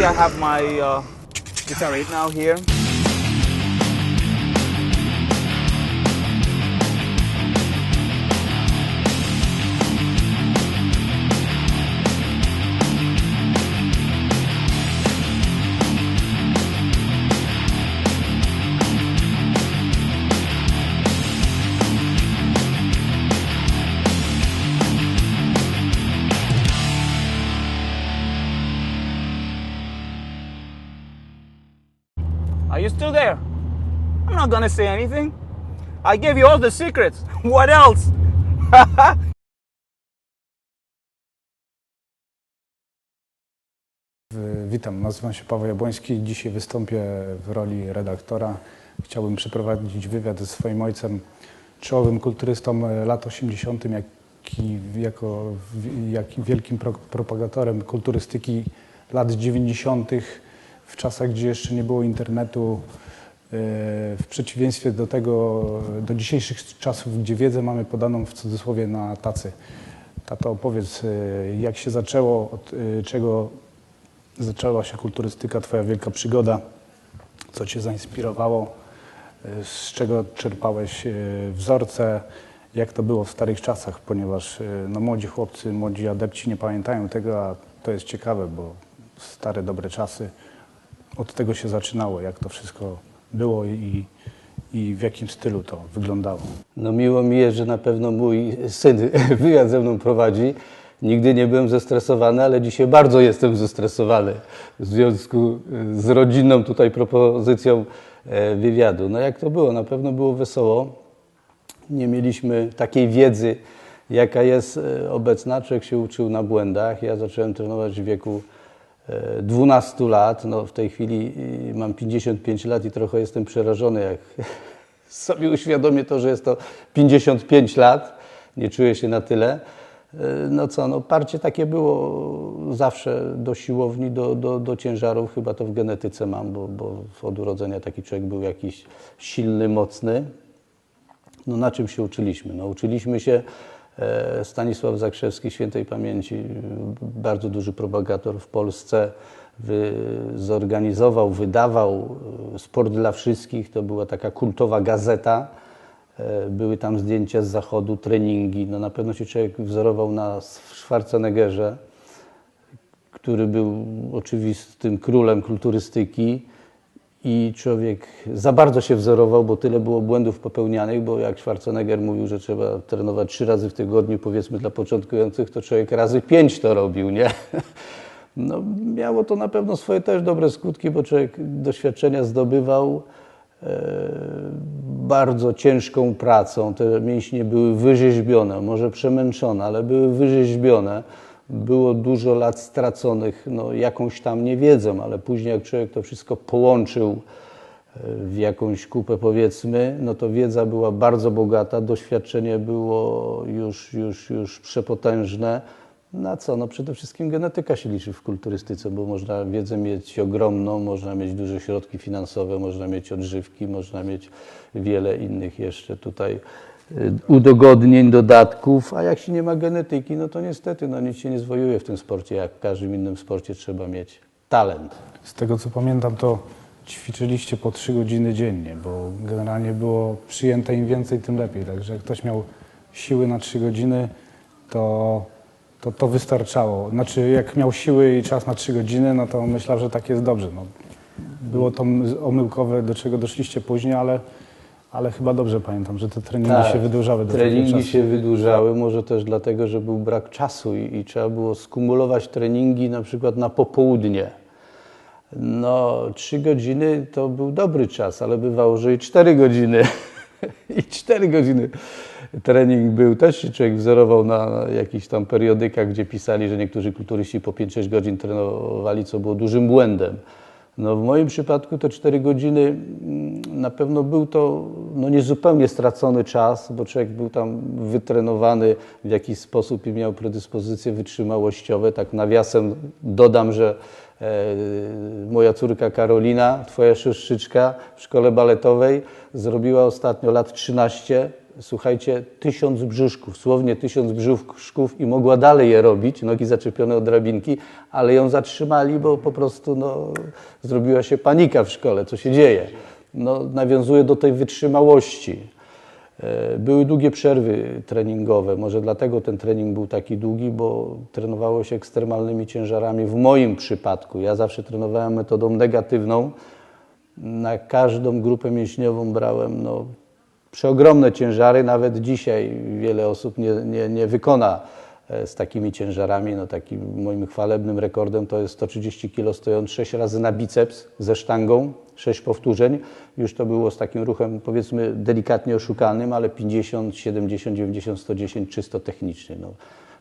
see, I have my uh, guitar right now here. Gonna say anything. I gave you all the secrets. What else? Witam, nazywam się Paweł Jabłoński. Dzisiaj wystąpię w roli redaktora. Chciałbym przeprowadzić wywiad ze swoim ojcem, czołowym kulturystą e, lat 80., jak i jako jak wielkim pro, propagatorem kulturystyki lat 90., w czasach, gdzie jeszcze nie było internetu. E, W przeciwieństwie do tego, do dzisiejszych czasów, gdzie wiedzę mamy podaną w cudzysłowie na tacy. Tato, opowiedz, e, jak się zaczęło, od e, czego zaczęła się kulturystyka, Twoja wielka przygoda, co Cię zainspirowało, z czego czerpałeś wzorce, jak to było w starych czasach, ponieważ no, młodzi chłopcy, młodzi adepci nie pamiętają tego, a to jest ciekawe, bo stare, dobre czasy, od tego się zaczynało, jak to wszystko było i, i w jakim stylu to wyglądało. No miło mi jest, że na pewno mój syn wywiad ze mną prowadzi. Nigdy nie byłem zestresowany, ale dzisiaj bardzo jestem zestresowany w związku z rodzinną tutaj propozycją e, wywiadu. No jak to było? Na pewno było wesoło. Nie mieliśmy takiej wiedzy, jaka jest e, obecna. Człowiek się uczył na błędach. Ja zacząłem trenować w wieku e, 12 lat. No, w tej chwili y, mam 55 lat i trochę jestem przerażony, jak sobie uświadomię to, że jest to 55 lat. Nie czuję się na tyle. E, No co, no parcie takie było zawsze do siłowni, do, do, do ciężarów. Chyba to w genetyce mam, bo, bo od urodzenia taki człowiek był jakiś silny, mocny. No na czym się uczyliśmy? No uczyliśmy się Stanisław Zakrzewski, świętej pamięci, bardzo duży propagator w Polsce, wy, zorganizował, wydawał e, Sport dla Wszystkich, to była taka kultowa gazeta. E, Były tam zdjęcia z zachodu, treningi. No na pewno się człowiek wzorował na Schwarzeneggerze, który był oczywistym królem kulturystyki i człowiek za bardzo się wzorował, bo tyle było błędów popełnianych, bo jak Schwarzenegger mówił, że trzeba trenować trzy razy w tygodniu, powiedzmy dla początkujących, to człowiek razy pięć to robił, nie? No, miało to na pewno swoje też dobre skutki, bo człowiek doświadczenia zdobywał e, bardzo ciężką pracą. Te mięśnie były wyrzeźbione, może przemęczone, ale były wyrzeźbione. Było dużo lat straconych no, jakąś tam niewiedzą, ale później jak człowiek to wszystko połączył e, w jakąś kupę powiedzmy, no to wiedza była bardzo bogata, doświadczenie było już, już, już przepotężne. Na co? No przede wszystkim genetyka się liczy w kulturystyce, bo można wiedzę mieć ogromną, można mieć duże środki finansowe, można mieć odżywki, można mieć wiele innych jeszcze tutaj udogodnień, dodatków, a jak się nie ma genetyki, no to niestety no nic się nie zwojuje w tym sporcie, jak w każdym innym sporcie trzeba mieć talent. Z tego co pamiętam, to ćwiczyliście po 3 godziny dziennie, bo generalnie było przyjęte im więcej, tym lepiej. Także jak ktoś miał siły na 3 godziny, to, to to wystarczało. Znaczy, jak miał siły i czas na 3 godziny, no to myślał, że tak jest dobrze. No, było to omyłkowe, do czego doszliście później, ale, ale chyba dobrze pamiętam, że te treningi Tak, się wydłużały do Treningi się wydłużały, może też dlatego, że był brak czasu i, i trzeba było skumulować treningi na przykład na popołudnie. No, trzy godziny to był dobry czas, ale bywało, że i cztery godziny. I cztery godziny trening był. Też się człowiek wzorował na jakichś tam periodykach, gdzie pisali, że niektórzy kulturyści po 5-6 godzin trenowali, co było dużym błędem. No, w moim przypadku to 4 godziny mm, na pewno był to no, niezupełnie stracony czas, bo człowiek był tam wytrenowany w jakiś sposób i miał predyspozycje wytrzymałościowe. Tak nawiasem dodam, że e, moja córka Karolina, twoja siostrzyczka w szkole baletowej, zrobiła ostatnio lat 13 słuchajcie, tysiąc brzuszków, słownie tysiąc brzuszków i mogła dalej je robić, nogi zaczepione od drabinki, ale ją zatrzymali, bo po prostu no, zrobiła się panika w szkole, co się dzieje. No, nawiązuje do tej wytrzymałości. E, Były długie przerwy treningowe, może dlatego ten trening był taki długi, bo trenowało się ekstremalnymi ciężarami. W moim przypadku, ja zawsze trenowałem metodą negatywną. Na każdą grupę mięśniową brałem no, przeogromne ciężary. Nawet dzisiaj wiele osób nie, nie, nie wykona e, z takimi ciężarami. No, takim moim chwalebnym rekordem to jest 130 kg stojąc 6 razy na biceps ze sztangą, 6 powtórzeń. Już to było z takim ruchem powiedzmy delikatnie oszukanym, ale 50, 70, 90, 110 czysto technicznie. No.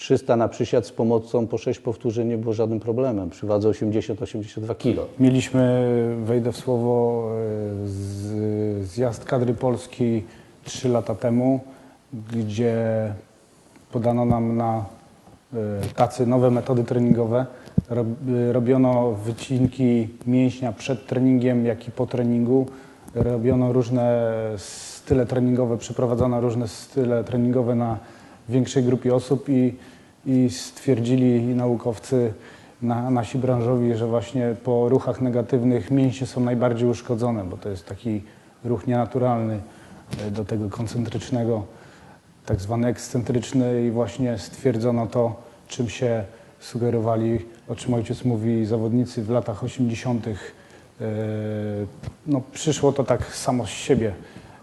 300 na przysiad z pomocą po 6 powtórzeń nie było żadnym problemem. Przy wadze 80-82 kg. Mieliśmy, wejdę w słowo, e, z, zjazd kadry Polski trzy lata temu, gdzie podano nam na e, tacy nowe metody treningowe. E, robiono wycinki mięśnia przed treningiem, jak i po treningu. Robiono różne style treningowe, przeprowadzono różne style treningowe na większej grupie osób i, i stwierdzili naukowcy, na, nasi branżowi, że właśnie po ruchach negatywnych mięśnie są najbardziej uszkodzone, bo to jest taki ruch nienaturalny e, do tego koncentrycznego, tak zwany ekscentryczny i właśnie stwierdzono to, czym się sugerowali, o czym ojciec mówi, zawodnicy w latach 80. E, No, przyszło to tak samo z siebie,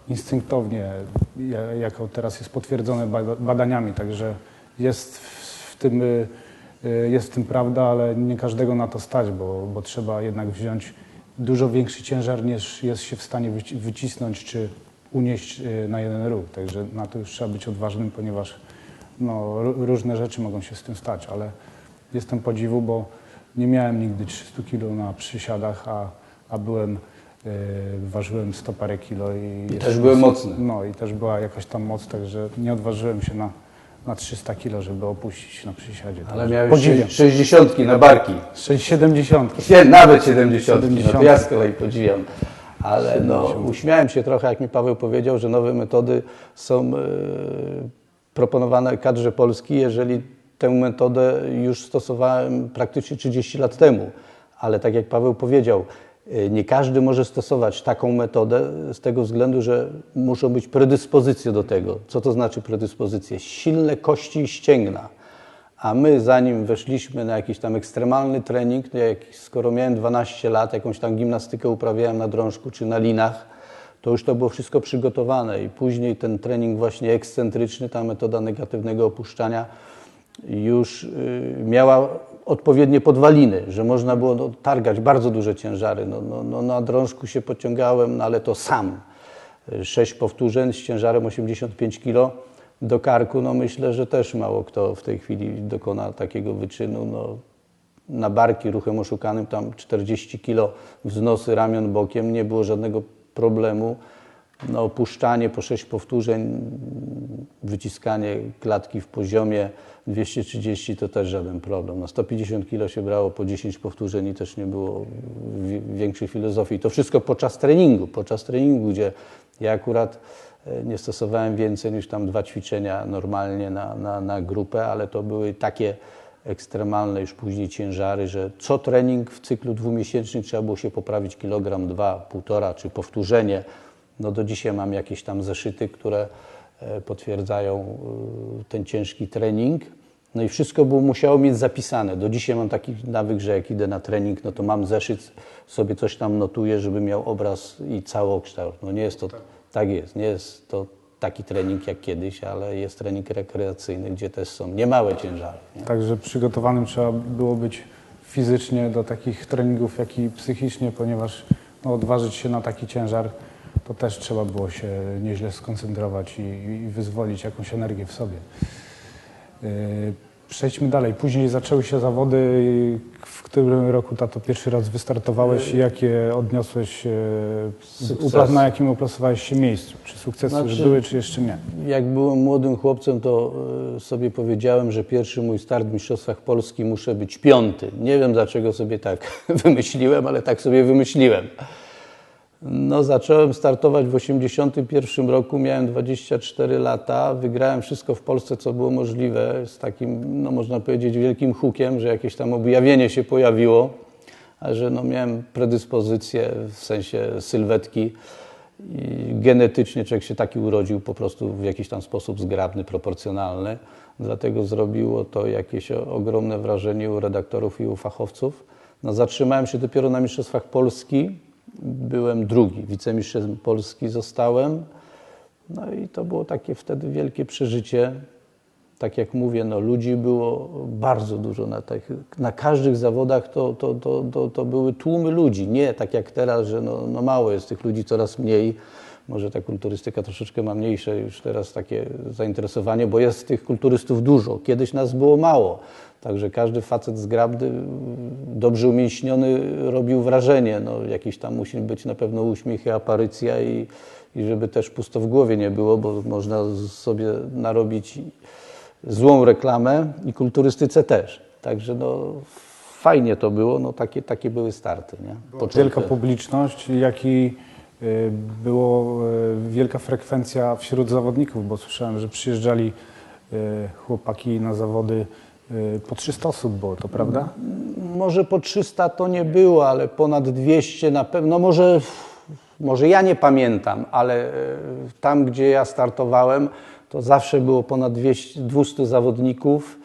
instynktownie, ja- jako teraz jest potwierdzone bada- badaniami, także jest w tym, y, jest w tym prawda, ale nie każdego na to stać, bo, bo trzeba jednak wziąć dużo większy ciężar niż jest się w stanie wyci- wycisnąć czy unieść y, na jeden ruch. Także na to już trzeba być odważnym, ponieważ no, ró- różne rzeczy mogą się z tym stać, ale jestem podziwu, bo nie miałem nigdy 300 kg na przysiadach, a, a byłem, ważyłem 100 parę kilo. I, I też były mocne. No i też była jakaś tam moc, także nie odważyłem się na, na 300 kilo, żeby opuścić na przysiadzie. Ale miałeś podziwiam. 60 na barki. 70. Sie- Nawet 70. No to 70. ja z kolei podziwiam. Ale no, uśmiałem się trochę, jak mi Paweł powiedział, że nowe metody są e, proponowane kadrze Polski, jeżeli tę metodę już stosowałem praktycznie 30 lat temu. Ale tak jak Paweł powiedział, nie każdy może stosować taką metodę z tego względu, że muszą być predyspozycje do tego. Co to znaczy predyspozycje? Silne kości i ścięgna. A my, zanim weszliśmy na jakiś tam ekstremalny trening, to jak, skoro miałem 12 lat, jakąś tam gimnastykę uprawiałem na drążku czy na linach, to już to było wszystko przygotowane i później ten trening właśnie ekscentryczny, ta metoda negatywnego opuszczania już y, miała odpowiednie podwaliny, że można było no, targać bardzo duże ciężary. No, no, no, na drążku się pociągałem, no, ale to sam. Sześć powtórzeń z ciężarem 85 kg do karku, no myślę, że też mało kto w tej chwili dokona takiego wyczynu. No, na barki ruchem oszukanym, tam 40 kg wznosy ramion bokiem, nie było żadnego problemu. No, opuszczanie po 6 powtórzeń, wyciskanie klatki w poziomie 230 to też żaden problem. No, 150 kg się brało po 10 powtórzeń i też nie było wi- większej filozofii. To wszystko podczas treningu, podczas treningu, gdzie ja akurat e, nie stosowałem więcej niż tam dwa ćwiczenia normalnie na, na, na grupę, ale to były takie ekstremalne już później ciężary, że co trening w cyklu dwumiesięcznym trzeba było się poprawić kilogram, dwa, półtora, czy powtórzenie. No do dzisiaj mam jakieś tam zeszyty, które potwierdzają y, ten ciężki trening. No i wszystko było, musiało mieć zapisane. Do dzisiaj mam taki nawyk, że jak idę na trening, no to mam zeszyt, sobie coś tam notuję, żeby miał obraz i całokształt. No nie jest to, tak jest, nie jest to taki trening jak kiedyś, ale jest trening rekreacyjny, gdzie też są niemałe ciężary. Nie? Także przygotowanym trzeba było być fizycznie do takich treningów, jak i psychicznie, ponieważ no, odważyć się na taki ciężar, to też trzeba było się nieźle skoncentrować i, i wyzwolić jakąś energię w sobie. Yy, Przejdźmy dalej. Później zaczęły się zawody. W którym roku, tato, pierwszy raz wystartowałeś i jakie odniosłeś, e, Sukcesy. upla- na jakim uplasowałeś się miejscu? Czy sukcesy już Znaczy- były, czy jeszcze nie? Jak byłem młodym chłopcem, to sobie powiedziałem, że pierwszy mój start w Mistrzostwach Polski muszę być piąty. Nie wiem, dlaczego sobie tak wymyśliłem, ale tak sobie wymyśliłem. No, zacząłem startować w 1981 roku, miałem 24 lata, wygrałem wszystko w Polsce, co było możliwe, z takim, no, można powiedzieć, wielkim hukiem, że jakieś tam objawienie się pojawiło, a że no, miałem predyspozycję w sensie sylwetki i genetycznie człowiek się taki urodził po prostu w jakiś tam sposób zgrabny, proporcjonalny. Dlatego zrobiło to jakieś ogromne wrażenie u redaktorów i u fachowców. No, zatrzymałem się dopiero na Mistrzostwach Polski. Byłem drugi, wicemistrzem Polski zostałem. No i to było takie wtedy wielkie przeżycie. Tak jak mówię, no, ludzi było bardzo dużo na, tych, na każdych zawodach. To, to, to, to, były tłumy ludzi. Nie tak jak teraz, że no, no mało jest tych ludzi, coraz mniej. Może ta kulturystyka troszeczkę ma mniejsze już teraz takie zainteresowanie, bo jest tych kulturystów dużo. Kiedyś nas było mało. Także każdy facet zgrabny, dobrze umięśniony robił wrażenie. No, jakiś tam musi być na pewno uśmiech i aparycja i, i żeby też pusto w głowie nie było, bo można sobie narobić złą reklamę i kulturystyce też. Także no, fajnie to było, no, takie, takie były starty. Nie? Wielka publiczność, jak i było y, wielka frekwencja wśród zawodników, bo słyszałem, że przyjeżdżali y, chłopaki na zawody y, po 300 osób było, to prawda? Może po 300 to nie było, ale ponad 200 na pewno. No może, może ja nie pamiętam, ale tam, gdzie ja startowałem, to zawsze było ponad 200, 200 zawodników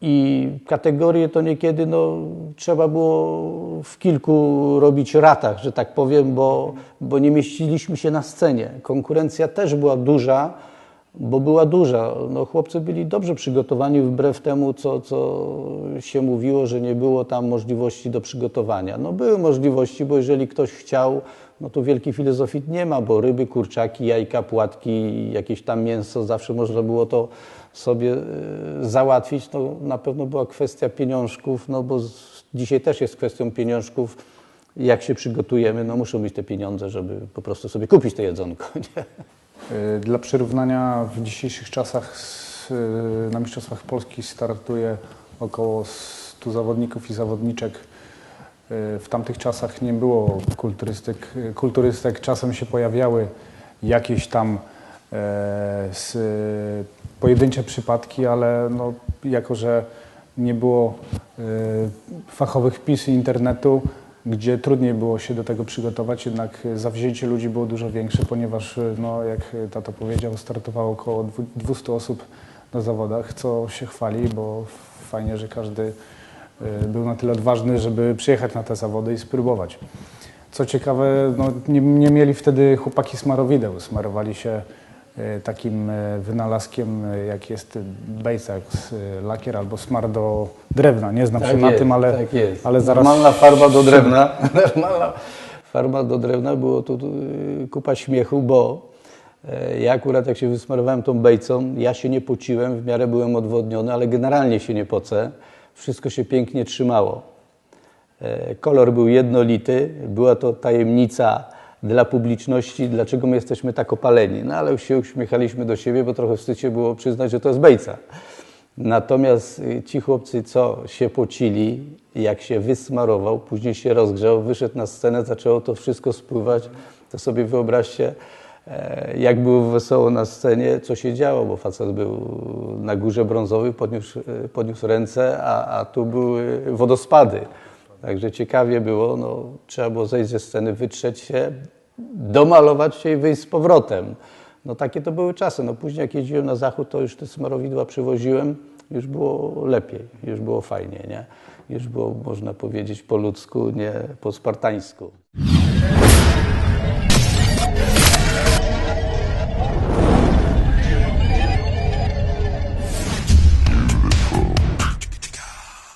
i kategorie to niekiedy no, trzeba było w kilku robić ratach, że tak powiem, bo, bo nie mieściliśmy się na scenie. Konkurencja też była duża, bo była duża. No, chłopcy byli dobrze przygotowani wbrew temu, co, co się mówiło, że nie było tam możliwości do przygotowania. No były możliwości, bo jeżeli ktoś chciał, no to wielki filozofit nie ma, bo ryby, kurczaki, jajka, płatki, jakieś tam mięso, zawsze można było to sobie e, załatwić. No, na pewno była kwestia pieniążków, no bo dzisiaj też jest kwestią pieniążków. Jak się przygotujemy, no muszą być te pieniądze, żeby po prostu sobie kupić to jedzonko. Nie? Y, Dla przyrównania w dzisiejszych czasach y, na Mistrzostwach Polski startuje około 100 zawodników i zawodniczek. W tamtych czasach nie było kulturystyk. y, kulturystek, czasem się pojawiały jakieś tam e, s- pojedyncze przypadki, ale no, jako, że nie było y, fachowych wpisów internetu, gdzie trudniej było się do tego przygotować, jednak zawzięcie ludzi było dużo większe, ponieważ, no, jak tato powiedział, startowało około dwu- 200 osób na zawodach, co się chwali, bo fajnie, że każdy był na tyle odważny, żeby przyjechać na te zawody i spróbować. Co ciekawe, no, nie, nie mieli wtedy chłopaki smarowideł, smarowali się takim y, wynalazkiem, y, jak jest y, lakier albo smar do drewna. Nie znam się na jest, tym, ale, tak jest. ale zaraz... Normalna farba do drewna. Normalna farba do drewna było tu y, kupa śmiechu, bo e, ja akurat jak się wysmarowałem tą bejcą, ja się nie pociłem, w miarę byłem odwodniony, ale generalnie się nie pocę. Wszystko się pięknie trzymało. E, Kolor był jednolity, była to tajemnica dla publiczności, dlaczego my jesteśmy tak opaleni. No ale się uśmiechaliśmy do siebie, bo trochę wstyd się było przyznać, że to jest bejca. Natomiast y, ci chłopcy, co się pocili, jak się wysmarował, później się rozgrzał, wyszedł na scenę, zaczęło to wszystko spływać, to sobie wyobraźcie, e, jak było wesoło na scenie, co się działo, bo facet był na górze brązowej, podniósł, e, podniósł ręce, a, a tu były wodospady. Także ciekawie było, no, trzeba było zejść ze sceny, wytrzeć się, domalować się i wyjść z powrotem. No takie to były czasy. No później jak jeździłem na zachód, to już te smarowidła przywoziłem, już było lepiej, już było fajnie, nie? Już było, można powiedzieć, po ludzku, nie po spartańsku.